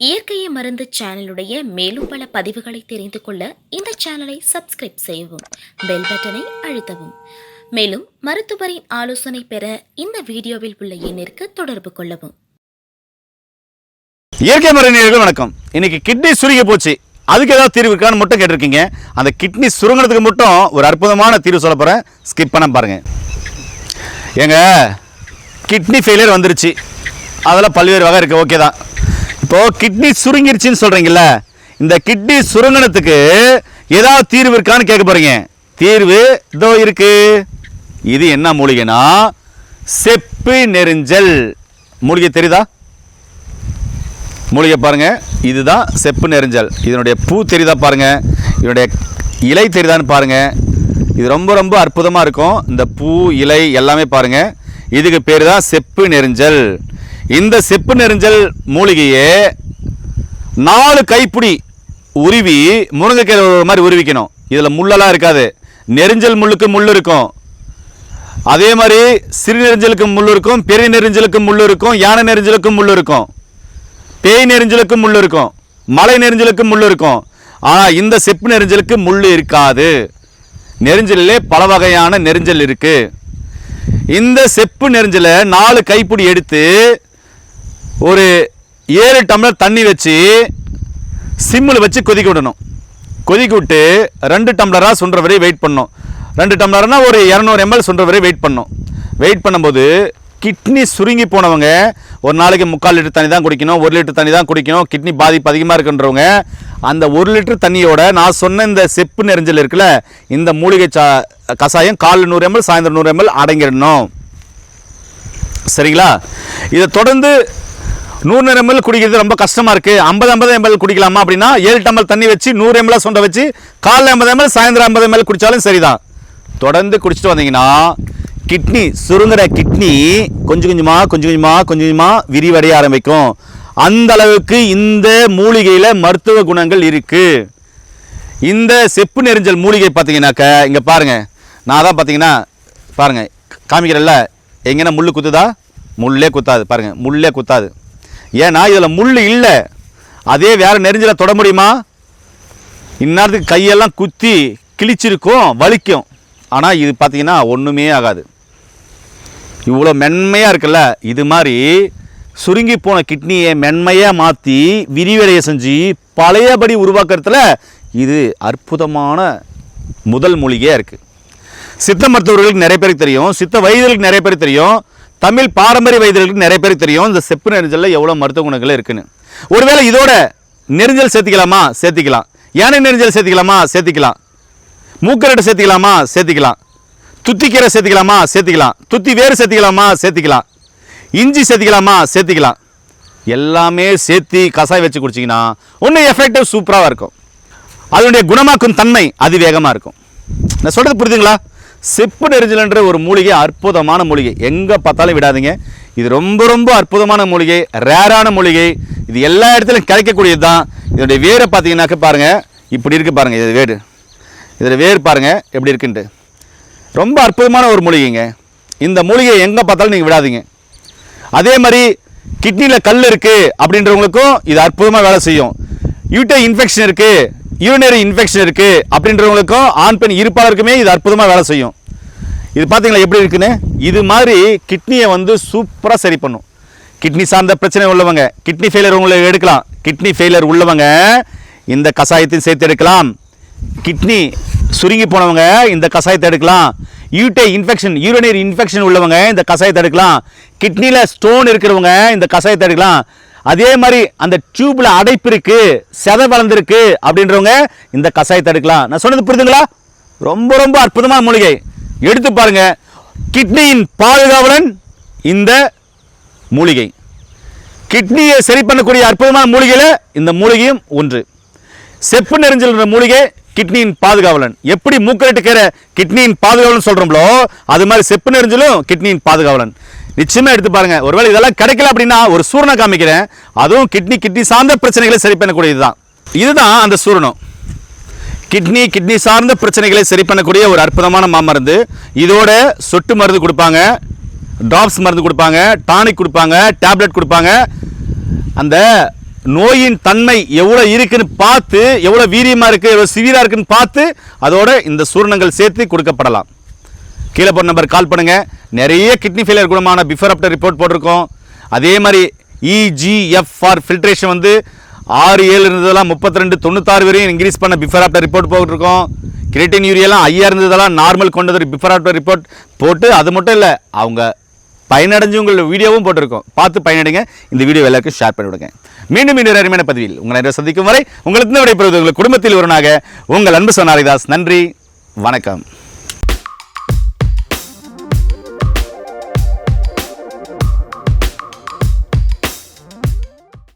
இயற்கையை மருந்து சேனலுடைய மேலும் பல பதிவுகளை தெரிந்து கொள்ள இந்த சேனலை சப்ஸ்கிரைப் செய்யவும் பெல் பட்டனை அழுத்தவும். மேலும் மருத்துவரின் ஆலோசனை பெற இந்த வீடியோவில் உள்ள எண்ணிற்கு தொடர்பு கொள்ளவும். இயற்கை மருந்து வணக்கம். இன்னைக்கு கிட்னி சுருங்கி போச்சு. அதுக்கு ஏதாவது தீர்வு இருக்கான்னு மட்டும் கேட்டிருக்கீங்க. அந்த கிட்னி சுருங்கினதுக்கு மட்டும் ஒரு அற்புதமான தீர்வு சொல்ல போகிறேன் ஸ்கிப் பண்ண பாருங்க. ஏங்க கிட்னி ஃபெயிலியர் வந்துருச்சு. அதெல்லாம் பல்வேறு வகை இருக்குது ஓகே தான். இப்போது கிட்னி சுருங்கிருச்சுன்னு சொல்றீங்கல்ல இந்த கிட்னி சுருங்கினத்துக்கு ஏதாவது தீர்வு இருக்கான்னு கேட்க போகிறீங்க தீர்வு இதோ இருக்கு. இது என்ன மூலிகைனா செப்பு நெரிஞ்சல். மூலிகை தெரியுதா? மூலிகை பாருங்க இதுதான் செப்பு நெரிஞ்சல். இதனுடைய பூ தெரியுதா பாருங்க. இதனுடைய இலை தெரியுதான்னு பாருங்க. இது ரொம்ப ரொம்ப அற்புதமாக இருக்கும். இந்த பூ இலை எல்லாமே பாருங்க. இதுக்கு பேர் தான் செப்பு நெரிஞ்சல். இந்த செப்பு நெரிஞ்சல் மூலிகையே நாலு கைப்பிடி உருவி முருங்கைக்கீரை ஒரு மாதிரி உருவிக்கணும். இதில் முள்ளெல்லாம் இருக்காது. நெரிஞ்சல் முள்ளுக்கு முள் இருக்கும். அதே மாதிரி சிறு நெறிஞ்சலுக்கு முள் இருக்கும் பெரிய நெறிஞ்சலுக்கு முள் இருக்கும் யானை நெறிஞ்சலுக்கு முள் இருக்கும். பேய் நெறிஞ்சலுக்கு முள் இருக்கும். மலை நெறிஞ்சலுக்கு முள் இருக்கும். ஆனால் இந்த செப்பு நெறிஞ்சலுக்கு முள் இருக்காது. நெரிஞ்சலிலே பல வகையான நெரிஞ்சல் இருக்கு. இந்த செப்பு நெறிஞ்சலை நாலு கைப்பிடி எடுத்து ஒரு ஏழு டம்ளர் தண்ணி வச்சு சிம்மில் வச்சு கொதிக்க விடணும். கொதிக்க விட்டு ரெண்டு டம்ளராக சுன்ற வரை வெயிட் பண்ணணும். ரெண்டு டம்ளர்னா ஒரு இரநூறு எம்எல் சுன்ற வரை வெயிட் பண்ணணும். வெயிட் பண்ணும்போது கிட்னி சுருங்கி போனவங்க ஒரு நாளைக்கு முக்கால் லிட்டர் தண்ணி தான் குடிக்கணும் ஒரு லிட்டர் தண்ணி தான் குடிக்கணும் கிட்னி பாதிப்பு அதிகமாக இருக்குன்றவங்க அந்த ஒரு லிட்டர் தண்ணியோட நான் சொன்ன இந்த செப்பு நெரிஞ்சல் இருக்குல்ல இந்த மூலிகை சா கஷாயம் காலில் நூறு எம்எல் சாயந்தரம் நூறு எம்எல் அடங்கிடணும். சரிங்களா? இதை தொடர்ந்து நூறு எம்எல் குடிக்கிறது ரொம்ப கஷ்டமாக இருக்குது ஐம்பது ஐம்பது எம்எல் குடிக்கலாமா அப்படின்னா ஏழு டம்ளர் தண்ணி வச்சு நூறு எம்எல் சொண்ட வச்சு காலைல ஐம்பது எம்எல் சாயந்தரம் ஐம்பது எம்எல் குடித்தாலும் சரிதான். தொடர்ந்து குடிச்சிட்டு வந்தீங்கன்னா கிட்னி சுருங்குற கிட்னி கொஞ்சம் கொஞ்சமாக கொஞ்சம் கொஞ்சமாக கொஞ்சம் கொஞ்சமாக விரிவடைய ஆரம்பிக்கும். அந்த அளவுக்கு இந்த மூலிகையில் மருத்துவ குணங்கள் இருக்குது இந்த செப்பு நெரிஞ்சல் மூலிகை பார்த்தீங்கன்னாக்க இங்கே பாருங்கள் நான் தான் பார்த்தீங்கன்னா பாருங்கள் காமிக்கிறல்ல எங்கன்னா முள் குத்துதா? முள்ளே குத்தாது பாருங்கள் முள்ளே குத்தாது. ஏன்னா இதில் முள் இல்லை. அதே வேறு நெறிஞ்சில் தொட முடியுமா? இந்நேரத்துக்கு கையெல்லாம் குத்தி கிழிச்சிருக்கும் வலிக்கும். ஆனால் இது பார்த்திங்கன்னா ஒன்றுமே ஆகாது. இவ்வளோ மென்மையாக இருக்குல்ல? இது மாதிரி சுருங்கி போன கிட்னியை மென்மையாக மாற்றி விரிவடைய செஞ்சு பழையபடி உருவாக்குறதுல இது அற்புதமான முதல் மூலிகையாக இருக்குது சித்த மருத்துவர்களுக்கு நிறைய பேருக்கு தெரியும். சித்த வைத்தியர்களுக்கு நிறைய பேருக்கு தெரியும். தமிழ் பாரம்பரிய வைத்தியர்களுக்கு நிறைய பேருக்கு தெரியும். இந்த செப்பு நெரிஞ்சலில் எவ்வளோ மருத்துவ குணங்கள் இருக்குன்னு. ஒருவேளை இதோட நெரிஞ்சல் சேர்த்திக்கலாமா? சேர்த்திக்கலாம். யானை நெரிஞ்சல் சேர்த்திக்கலாமா? சேர்த்திக்கலாம். மூக்கரட்டை சேர்த்திக்கலாமா? சேர்த்திக்கலாம். துத்திக்கீரை சேர்த்திக்கலாமா? சேர்த்திக்கலாம். துத்தி வேறு சேர்த்திக்கலாமா? சேர்த்திக்கலாம். இஞ்சி சேர்த்திக்கலாமா? சேர்த்திக்கலாம். எல்லாமே சேர்த்து கசாயம் வச்சு குடிச்சிங்கன்னா ஒன்றும் எஃபெக்டிவ் சூப்பராக இருக்கும். அதனுடைய குணமாக்கும் தன்மை அதிவேகமாக இருக்கும். நான் சொல்கிறது புரியுதுங்களா? செப்பு நெரிஞ்சல்ன்ற ஒரு மூலிகை அற்புதமான மூலிகை. எங்கே பார்த்தாலும் விடாதீங்க. இது ரொம்ப ரொம்ப அற்புதமான மூலிகை ரேரான மூலிகை. இது எல்லா இடத்துலையும் கிடைக்கக்கூடியது தான் இதனுடைய வேரை பார்த்தீங்கன்னாக்க பாருங்கள் இப்படி இருக்குது பாருங்கள் இது வேர் இதோட வேர் பாருங்கள் எப்படி இருக்குன்ட்டு. ரொம்ப அற்புதமான ஒரு மூலிகைங்க. இந்த மூலிகையை எங்கே பார்த்தாலும் நீங்கள் விடாதீங்க. அதே மாதிரி கிட்னியில் கல் இருக்குது அப்படின்றவங்களுக்கும் இது அற்புதமாக வேலை செய்யும். யூட்டை இன்ஃபெக்ஷன் இருக்குது யூரினரி இன்ஃபெக்ஷன் இருக்குது அப்படின்றவங்களுக்கும் ஆண் பெண் இருப்பாளருக்குமே இது அற்புதமாக வேலை செய்யும். இது பார்த்தீங்களா எப்படி இருக்குன்னு? இது மாதிரி கிட்னியை வந்து சூப்பராக சரி பண்ணும். கிட்னி சார்ந்த பிரச்சனை உள்ளவங்க கிட்னி ஃபெயிலியர் உங்களை எடுக்கலாம். கிட்னி ஃபெயிலியர் உள்ளவங்க இந்த கஷாயத்தையும் சேர்த்து எடுக்கலாம். கிட்னி சுருங்கி போனவங்க இந்த கஷாயத்தை எடுக்கலாம். யூட்டை இன்ஃபெக்ஷன் யூரினரி இன்ஃபெக்ஷன் உள்ளவங்க இந்த கஷாயத்தை எடுக்கலாம். கிட்னியில் ஸ்டோன் இருக்கிறவங்க இந்த கஷாயத்தை எடுக்கலாம். அதே மாதிரி அந்த டியூப்ல அடைப்பு இருக்கு செதை வளர்ந்துருக்கு அப்படின்றவங்க இந்த கஷாயத்தை எடுக்கலாம். நான் சொன்னது புரியுதுங்களா ரொம்ப ரொம்ப அற்புதமான மூலிகை. எடுத்து பாருங்க. கிட்னியின் பாதுகாவலன் இந்த மூலிகை. கிட்னியை சரி பண்ணக்கூடிய அற்புதமான மூலிகையில் இந்த மூலிகையும் ஒன்று. செப்பு நெரிஞ்சல் மூலிகை கிட்னியின் பாதுகாவலன். எப்படி மூக்கரட்டு கீரை கிட்னியின் பாதுகாவலன் சொல்றோம்லோ அது மாதிரி செப்பு நெரிஞ்சலும் கிட்னியின் பாதுகாவலன். நிச்சயமா எடுத்து பாருங்க. ஒருவேளை இதெல்லாம் கிடைக்கல அப்படின்னா ஒரு சூரணம் காமிக்கிறேன். அதுவும் கிட்னி கிட்னி சார்ந்த பிரச்சனைகளை சரி பண்ணக்கூடியதுதான். இதுதான் அந்த சூரணம். கிட்னி கிட்னி சார்ந்த பிரச்சனைகளை சரி பண்ணக்கூடிய ஒரு அற்புதமான மாமருந்து. இதோட சொட்டு மருந்து கொடுப்பாங்க. ட்ராப்ஸ் மருந்து கொடுப்பாங்க. டானிக் கொடுப்பாங்க. டேப்லெட் கொடுப்பாங்க. அந்த நோயின் தன்மை எவ்வளோ இருக்குன்னு பார்த்து எவ்வளோ வீரியமாக இருக்குது எவ்வளோ சிவியராக இருக்குன்னு பார்த்து அதோட இந்த சூரணங்கள் சேர்த்து கொடுக்கப்படலாம். கீழே போன நம்பர் கால் பண்ணுங்கள் நிறைய கிட்னி ஃபெயிலியர் குணமான பிஃபோர் ஆஃப்டர் ரிப்போர்ட் போட்டிருக்கோம். அதே மாதிரி இஜிஎஃப்ஆர் இஜிஎஃப் ஃபார் ஃபில்ட்ரேஷன் வந்து ஆறு ஏழு இருந்ததெல்லாம் முப்பத்தி ரெண்டு தொண்ணூத்தாறு வரையும் இன்க்ரீஸ் பண்ண பிஃபோர் ஆஃப்டர் ரிப்போர்ட் போட்டிருக்கோம். கிரேட்டின் யூரியெல்லாம் ஐயா இருந்ததெல்லாம் நார்மல் கொண்டது பிஃபோர் ஆஃப்டர் ரிப்போர்ட் போட்டு அது மட்டும் இல்லை அவங்க பயனடைஞ்சவங்களோட வீடியோவும் போட்டிருக்கோம். பார்த்து பயனடைங்க. இந்த வீடியோ எல்லாருக்கும் ஷேர் பண்ணிவிடுங்க மீண்டும் மீண்டும் அருமையான பதிவில் உங்களை நிறைய சந்திக்கும் வரை உங்களுக்கு விடைபெறுவது உங்கள் குடும்பத்தில் ஒருவனாக உங்கள் அன்பு சொன்னாரிதாஸ் நன்றி வணக்கம்.